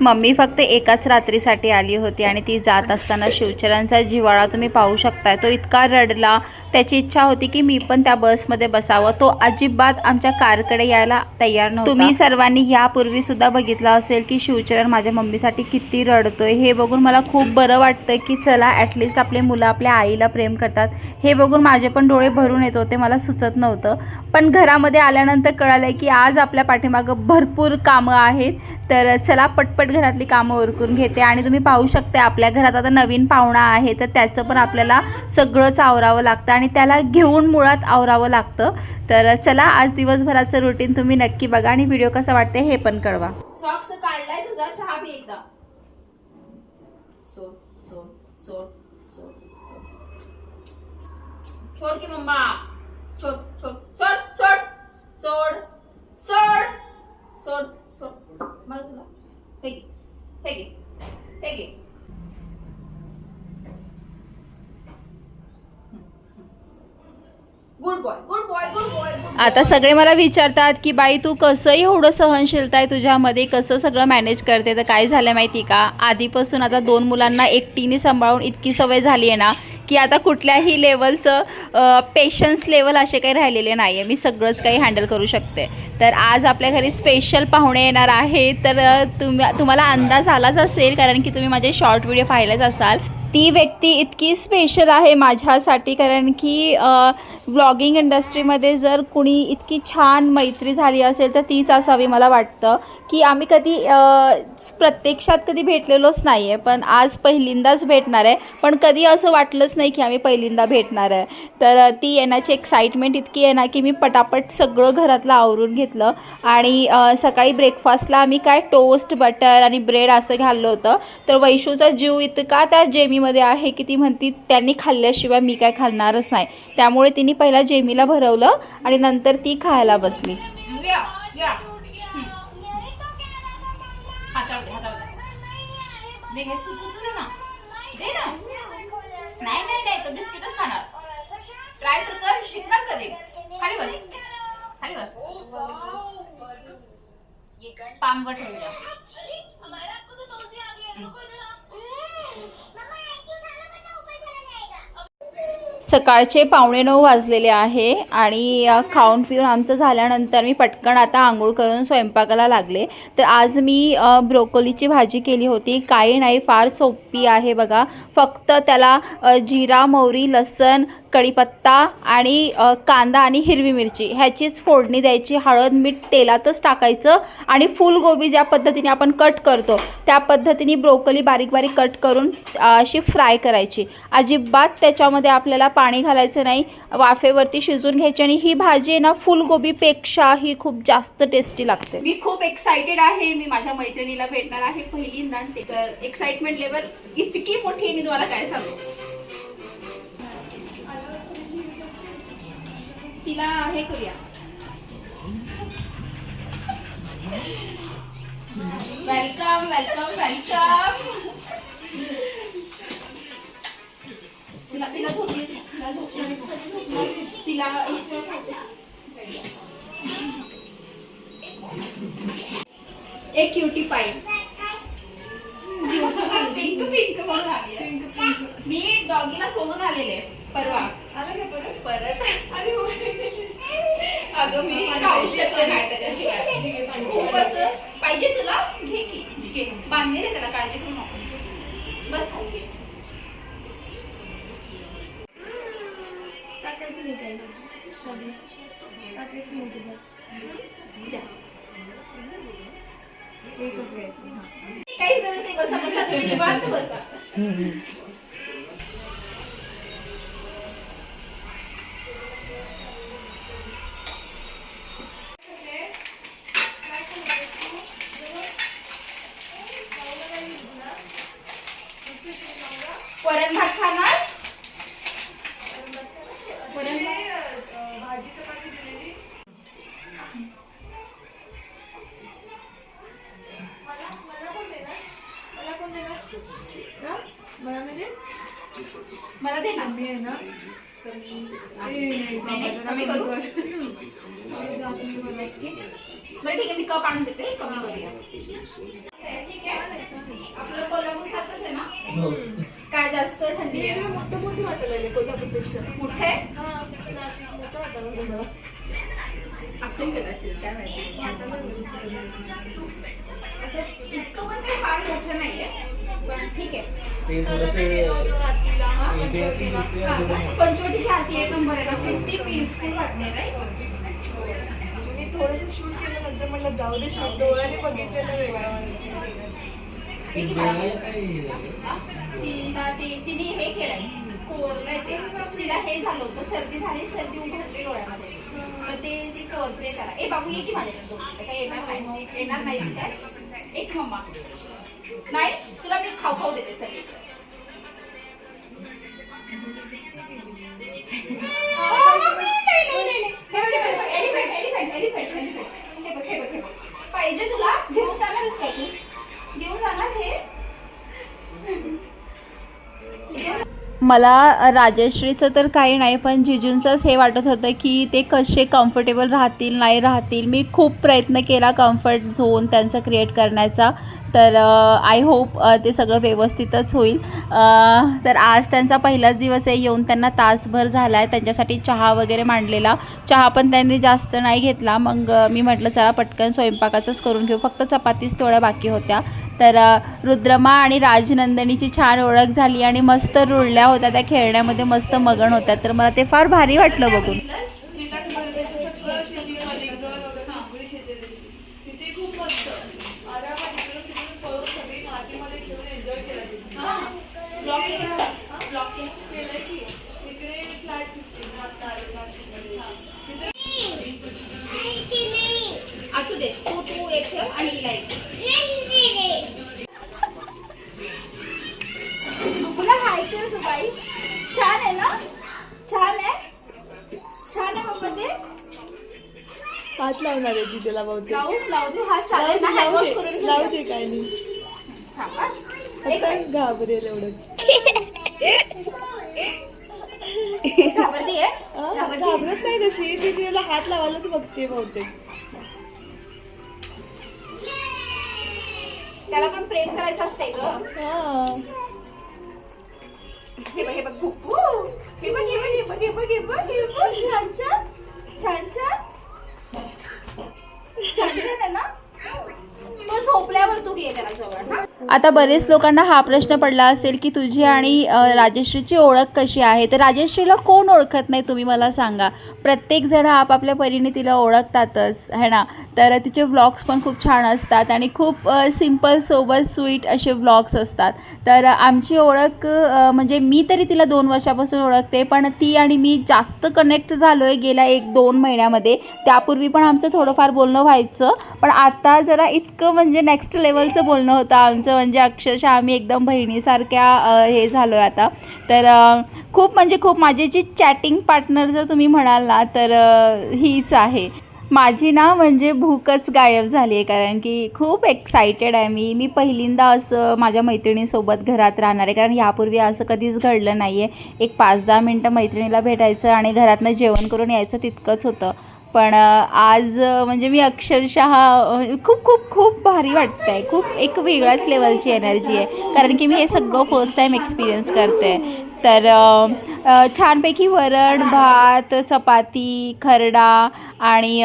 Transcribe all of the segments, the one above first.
Mummy फक्त एकाच रात्रीसाठी आली होती आणि ती जात असताना शिवचरणचा जिवाळा तुम्ही पाहू शकताय. तो इतका रडला. त्याची इच्छा होती की मी पण त्या बसमध्ये बसावं. तो अजिबात आमच्या कारकडे यायला तयार नव्हता. तुम्ही सर्वांनी यापूर्वी सुद्धा बघितलं असेल की शिवचरण माझ्या मम्मीसाठी किती रडतोय. हे बघून मला खूप बरं वाटतं की चला ॲटलिस्ट आपले मुलं आपल्या आईला प्रेम करतात. हे बघून माझे पण डोळे भरून येत होते मला सुचत नव्हतं. पण घरामध्ये आल्यानंतर कळालं की आज आपल्या पाठीमागं भरपूर कामं आहेत. तर चला पटपट घरातली कामं ओरकून घेते आणि तुम्ही पाहू शकता आपल्या घरात आता नवीन पाहुणा आहे तर त्याचं पण आपल्याला सगळंच आवरावं लागतं आणि त्याला घेऊन मुळात आवरावं लागतं. तर चला आज दिवसभराचं रुटीन तुम्ही नक्की बघा आणि व्हिडिओ कसा वाटते हे पण कळवा. सॉक्स काढलाय तुझा चहा पी एकदा. सोड सोड सोड सोड सोड. सोड की मम्मा. आता सगळे मला विचारतात की बाई तू कसं एवढं सहनशीलता आहे तुझ्यामध्ये? कसं सगळं मॅनेज करते? तर काय झालं माहिती का? आधीपासून आता दोन मुलांना एकटीने सांभाळून इतकी सवय झाली आहे ना की आता कुठल्याही लेवलचं पेशन्स लेवल असे काही राहिलेले नाही आहे मी सगळंच काही हँडल करू शकते. तर आज आपल्या घरी स्पेशल पाहुणे येणार आहे तर तुम्ही तुम्हाला अंदाज आलाच असेल कारण की तुम्ही माझे शॉर्ट व्हिडिओ पाहिलेच असाल. ती व्यक्ती इतकी स्पेशल आहे माझ्यासाठी कारण की व्लॉगिंग इंडस्ट्रीमध्ये जर कुणी इतकी छान मैत्री झाली असेल तर तीच असावी मला वाटतं. की आम्ही कधी प्रत्यक्षात कधी भेटलेलोच नाही आहे पण आज पहिल्यांदाच भेटणार आहे. पण कधी असं वाटलंच नाही की आम्ही पहिल्यांदा भेटणार आहे. तर ती येण्याची एक्साइटमेंट इतकी आहे ना की मी पटापट सगळं घरातलं आवरून घेतलं. आणि सकाळी ब्रेकफास्टला आम्ही काय टोस्ट बटर आणि ब्रेड असं घाललं होतं. तर वैशूचा जीव इतका त्या जेमी मध्ये आहे की ती म्हणती त्यांनी खाल्ल्याशिवाय मी काय खाणारच नाही. त्यामुळे तिने पहिला जेमीला भरवलं आणि नंतर ती खायला बसली. ट्राय कर. शिकणार कधी? खाली बस. खाली बस. पामगट हो गया सकाळचे पावणे नऊ वाजलेले आहे आणि खाऊन पिऊन आमचं झाल्यानंतर मी पटकन आता आंघोळ करून स्वयंपाकाला लागले. तर आज मी ब्रोकोलीची भाजी केली होती. काही नाही फार सोपी आहे बघा. फक्त त्याला जिरा मोहरी लसण कढीपत्ता आणि कांदा आणि हिरवी मिरची ह्याचीच फोडणी द्यायची. हळद मीठ तेलातच टाकायचं आणि फुलगोबी ज्या पद्धतीने आपण कट करतो त्या पद्धतीने ब्रोकोली बारीक बारीक कट करून अशी फ्राय करायची. अजिबात त्याच्यामध्ये आपल्याला पाणी घालायचं नाही वाफेवरती शिजून घ्यायची आणि ही भाजी आहे ना फुलगोबीपेक्षा ही खूप जास्त टेस्टी लागते. मी खूप एक्साइटेड आहे. मी माझ्या मैत्रिणीला भेटणार आहे पहिल्यांदा तर एक्साइटमेंट लेवल इतकी मोठी मी तुम्हाला काय सांगू? तिला हे करूया. वेलकम वेलकम वेलकम तिला तिला झोपली तिला झोपली तिला एक क्युटी पाई पिंक पिंक. मी डॉगीला सोडून आलेले परवा. परत? अगं मी खाऊ शकले नाही त्याच्याशिवाय. खूप असं पाहिजे तुला? घे की. बांधले रे त्याला काळजी करू एक मिनिट एकच घ्यायचं काही गरज नाही बसा बसा दे ना नाही, करू बरं ठीक आहे मी कप आणून देते कमी करूया आहे ठीक आहे आपलं कोल्हापूर सारखंच आहे ना. काय जास्त थंडी आहे मोठं मोठी वाटायला कोल्हापूरपेक्षा मोठे मोठं वाटायला. असेल कदाचित काय माहिती असं इतकं पण काही फार मोठं नाहीये पण ठीक आहे ते. पंचवटीची आरती एक नंबर आहे. ना फिफ्टी पीसफुल वाटणे राईट मी थोडंसं शूट केलं नंतर म्हटलं जाऊ दे शूट डोळ्याने बघितलेलं वेगळं वाटलं. ते डोळे काही हे झाले. तिला ती तिने हे केलंय. कोरलंय ते. तिला हे झालं होतं. सर्दी झाली सर्दी उघडते डोळ्यामध्ये. मग ते ती कोरते त्याला ए बाबू ये की माझ्याकडे. काय येणार नाही. येणार नाही काय? एक मम्मा नाही तुला मी खाऊ खाऊ देते चल. पाहिजे तुला घेऊन जाणारच का तू? मला राजश्रीचं तर काही नाही पण जिजूंचंच हे वाटत होतं की ते कसे कम्फर्टेबल राहतील नाही राहतील. मी खूप प्रयत्न केला कम्फर्ट झोन त्यांचा क्रिएट करण्याचा. तर आय होप ते सगळं व्यवस्थितच होईल. तर आज त्यांचा पहिलाच दिवस आहे. येऊन त्यांना तासभर झाला आहे त्यांच्यासाठी चहा वगैरे मांडलेला. चहा पण त्यांनी जास्त नाही घेतला. मग मी म्हटलं चला पटकन स्वयंपाकाचंच करून घेऊ. फक्त चपातीच थोड्या बाकी होत्या. तर रुद्रमा आणि राजनंदनीची छान ओळख झाली आणि मस्त रुळल्या होत्या. त्या खेळण्यामध्ये मस्त मगन होत्या. तर मला ते फार भारी वाटलं बघून. असू दे तू तू एक ठेव आणि कर तू बाई. छान आहे ना? छान आहे? छान आहे मम्मा ते. हात लावणार आहे ती त्याला बहुतेक? लावू लावू दे. हा चालेल ना? लावू हँड वॉश दे. लावू काय नाही. थांब. एक आता घाबरेल एवढंच? हा? घाबरत नाही तशी. ती तिला हात लावायलाच बघते बहुतेक. त्याला पण प्रेम करायचं असतंय ग. हा. हे बघ हे बघ भुकू हे बघ हे बघ हे बघ हे बघ हे बघ हे बघ. छान छान. छान छान. छान छान आहे ना? तो झोपल्यावर तू घे त्याला जवळ आता बरेच लोकांना हा प्रश्न पडला असेल की तुझी आणि राजेश्रीची ओळख कशी आहे? तर राजेश्रीला कोण ओळखत नाही तुम्ही मला सांगा. प्रत्येकजण आपापल्या परीने तिला ओळखतातच है ना? तर तिचे व्लॉग्स पण खूप छान असतात आणि खूप सिंपल सोबत स्वीट असे व्लॉग्स असतात. तर आमची ओळख म्हणजे मी तरी तिला दोन वर्षापासून ओळखते पण ती आणि मी जास्त कनेक्ट झालो आहे गेल्या एक दोन महिन्यामध्ये. त्यापूर्वी पण आमचं थोडंफार बोलणं व्हायचं पण आता जरा इतकं म्हणजे नेक्स्ट लेवलचं बोलणं होतं आमचं म्हणजे अक्षरशः आम्ही एकदम बहिणीसारख्या हे झालो आहे आता. तर खूप म्हणजे खूप माझी जी चॅटिंग पार्टनर जर तुम्ही म्हणाल ना तर हीच आहे. माझी ना म्हणजे भूकच गायब झाली आहे कारण की खूप एक्सायटेड आहे मी. मी पहिल्यांदा असं माझ्या मैत्रिणीसोबत घरात राहणार आहे कारण यापूर्वी असं कधीच घडलं नाही आहे एक पाच दहा मिनटं मैत्रिणीला भेटायचं आणि घरातनं जेवण करून यायचं तितकंच होतं. पण आज म्हणजे मी अक्षरशः खूप खूप खूप भारी वाटतं आहे खूप एक वेगळ्याच लेवलची एनर्जी आहे. कारण की मी हे सगळं फर्स्ट टाईम एक्सपिरियन्स करते तर छानपैकी वरण भात चपाती खरडा आणि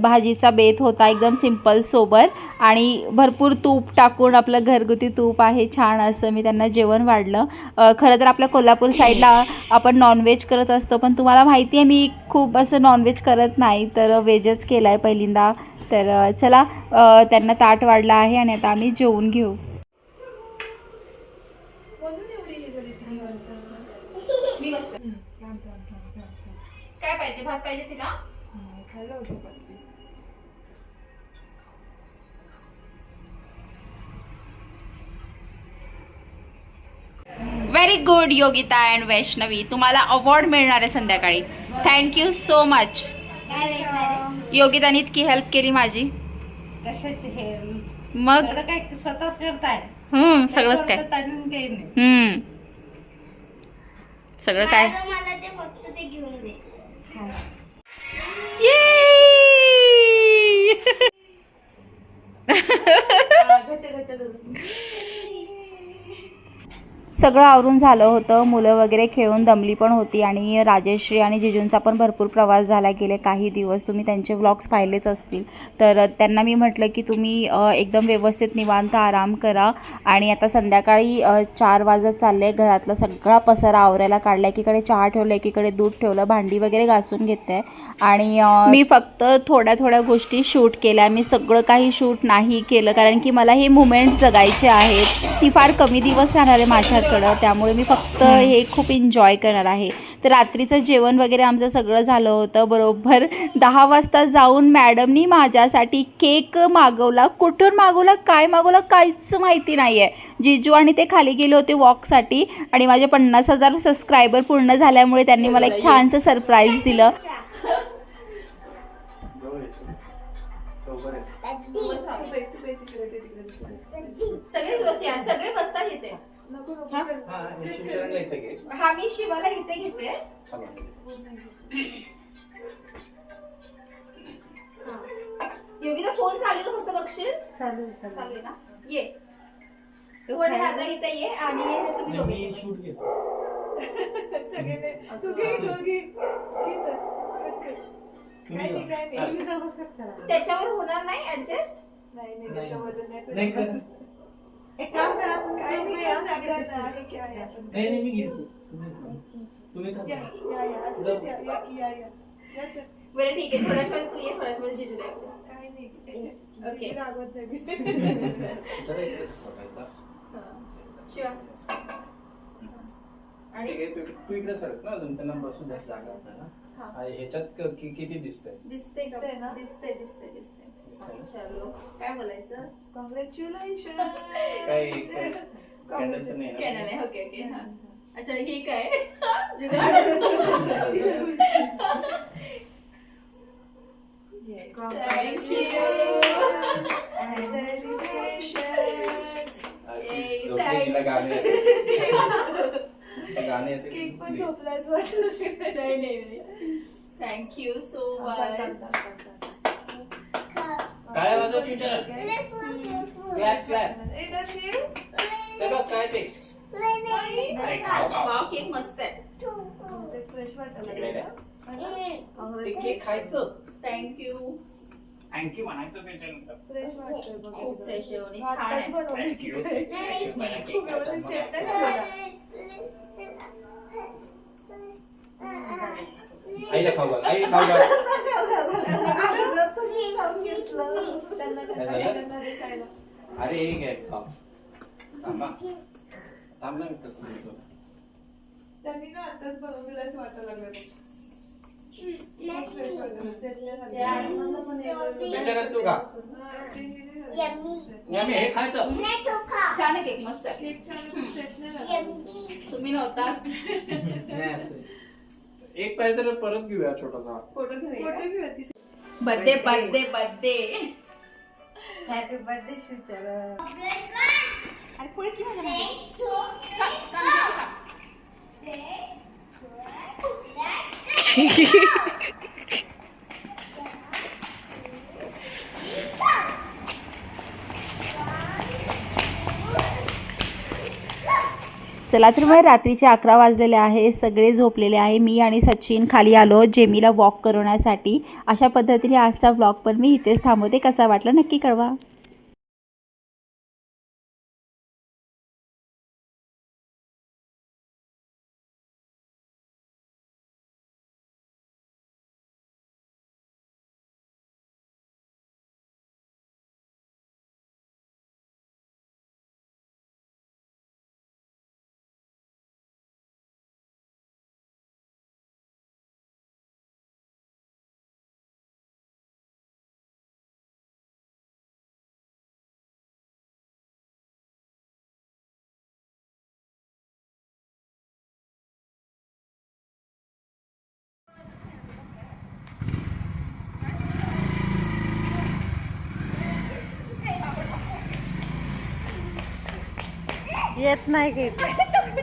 भाजीचा बेत होता एकदम सिंपल सोबत. आणि भरपूर तूप टाकून आपलं घरगुती तूप आहे छान असं मी त्यांना जेवण वाढलं. खरं तर आपल्या कोल्हापूर साईडला आपण नॉनव्हेज करत असतो पण तुम्हाला माहिती आहे मी खूप असं नॉनव्हेज करत नाही तर व्हेजच केलं आहे पहिल्यांदा. तर चला त्यांना ताट वाढला आहे आणि आता आम्ही जेवून घेऊ म्हणून एवढी हे झाली ती माणसं. मी बसते थांब, थांब, थांब, थांब, थांब. काय पाहिजे? भात पाहिजे तिला? खायला होतं पाहिजे. Very good Yogita and Vaishnavi तुम्हाला अवॉर्ड मिळणार आहे संध्याकाळी. थँक्यू सो मच योगिताने इतकी हेल्प केली माझी. कशाची हे मग? सगळं काय स्वतःच करताय. हम्म, सगळंच काय. करतात आणि काही नाही हम्म. सगळं काय? मला ते फक्त ते घेऊन दे. 예! 아, सगळं आवरून झालं होतं. मुलं वगैरे खेळून दमली पण होती आणि राजेश्री आणि जिजूंचा पण भरपूर प्रवास झाला गेले काही दिवस. तुम्ही त्यांचे व्लॉग्स पाहिलेच असतील. तर त्यांना मी म्हटलं की तुम्ही एकदम व्यवस्थित निवांत आराम करा. आणि आता संध्याकाळी चार वाजत चालले. घरातला सगळा पसारा आवरायला काढला एकीकडे चहा ठेवलं एकीकडे दूध ठेवलं भांडी वगैरे घासून घेते आणि मी फक्त थोड्या थोड्या गोष्टी शूट केल्या. मी सगळं काही शूट नाही केलं. कारण की मला हे मुमेंट जगायचे आहेत. ती फार कमी दिवस राहणार आहे माझ्याकडं. त्यामुळे मी फक्त हे खूप एन्जॉय करणार आहे. तर रात्रीचं जेवण वगैरे आमचं सगळं झालं होतं बरोबर. दहा वाजता जाऊन मॅडमनी माझ्यासाठी केक मागवला. कुठून मागवला काय मागवला काहीच माहिती नाही आहे जिजू आणि ते खाली गेले होते वॉकसाठी आणि माझे पन्नास हजार सबस्क्रायबर पूर्ण झाल्यामुळे त्यांनी मला एक छानसं सरप्राईज दिलं. इकडे सगळे बसतात हे शिवशरणला इथे घे हा मी शिवाला इथे घेते चला. योगिता फोन चालू आहे का फक्त बघशील चालू चालू चालू आहे ना ये इथे ये आणि हे तुम्ही दोघे मी शूट घेतो सगळे तू घे तू घे घे तर. कट कर. तुम्ही काय नाही, काय जा. नाही. तुम्ही दोघंच कट करा. त्याच्यावर होणार नाही ऍडजस्ट नाही नाही नाही. त्याचं वजन नाही. एक काम करा काय तुम्ही नाही आहे. नाही मी घेतो. तुम्ही थांबा. बरं ठीक थोड्याच वेळ तू ये थोड्याच वेळ जिजूला ये. काय नाही. ओके. जिजू रागवत नाही जरा इकडेच बघायचा. शिवा. ठीक आहे, तू- तू इकडे सरक ना अजून. त्यांना बसून जागा ना. आणि ह्याच्यात क- कि- किती दिसतंय? दिसते दिसतंय ना? दिसते दिसते दिसते ना? चलो काय बोलायचं? कॉंग्रॅच्युलेशन काही नाही कॅनल ना? आहे ओके ओके हा अच्छा ही काय? जुगाड? अरे, झोपली तिला गाणे येते. गाणे येते की केक पण झोपली. झोपलायच वाटलं थँक्यू सो मच काय वाजव टीचर क्लॅप क्लॅप ए दर्शिव ते बघ काय ते? अरे खाऊ खाऊ. वाव केक मस्त आहे. ते फ्रेश वाटायला इकडे लागलं. ते केक खायचं. थँक्यू थँक्यू म्हणायचं त्याच्यानंतर फ्रेश वाटतंय बघ खूप एकदम. फ्रेश आहे आणि आत्ताच छान आहे. बनवलं. थँक्यू थँक्यू मला केक खायचा व्यवस्थित आईला खाऊ घाल आईला खाऊ घाल. अरे हे घे थांब थांबा. थांब मी तसं देतो. त्यांनी ना आताच बनवलेलंच वाटायला लागलं. तू का हे खायचं. छान केक मस्त केक छान. तुम्ही नव्हता. एक पाहिजे तर परत घेऊया छोटासा. फोटो घेऊया? फोटो घेऊया ती birthday birthday birthday happy birthday Shivcharan अरे पुढे माझ्या मागे? का- का नाही का? चला तर मग रात्रीचे अकरा वाजलेले आहे सगळे झोपलेले आहे. मी आणि सचिन खाली आलो जेमीला वॉक करवण्यासाठी. अशा पद्धतीने आजचा ब्लॉग पण मी इथेच थांबवते. कसा वाटला नक्की कळवा. येत नाही की